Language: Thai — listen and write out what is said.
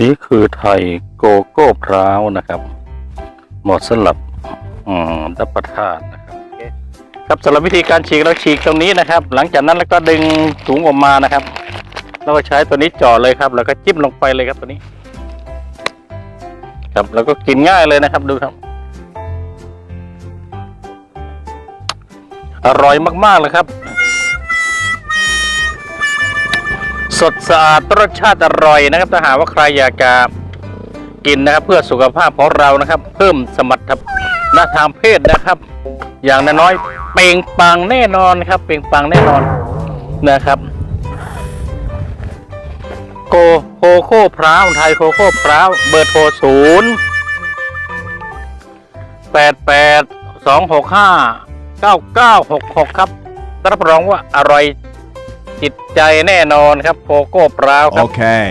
นี่คือไทยโกโก้พร้าวนะครับเหมาะสำหรับดับประทานนะครับคครับสำหรับวิธีการฉีกเราฉีกตรงนี้นะครับ หลังจากนั้นแล้วก็ดึงถุงออกมานะครับเราก็ใช้ตัวนี้จ่อเลยครับ แล้วก็จิ้มลงไปเลยครับตัวนี้ ครับแล้วก็กินง่ายเลยนะครับดูครับ อร่อยมากๆเลยครับ สดสะอาดรสชาติอร่อยนะครับ ถ้าหากว่าใครอยากจะกินนะครับ เพื่อสุขภาพของเรานะครับ เพิ่มสมรรถนะทางเพศนะครับ อย่างน้อยๆเปล่งปังแน่นอนครับ เปล่งปังแน่นอนนะครับ โกโคโค่พร้าวไทยโคโค่พร้าวเบอร์โทรศูนย์แปดแปดสองหกห้าเก้าเก้าหกหกครับรับรองว่าอร่อย จิตใจแน่นอนครับโกโก้พร้าวครับ Okay.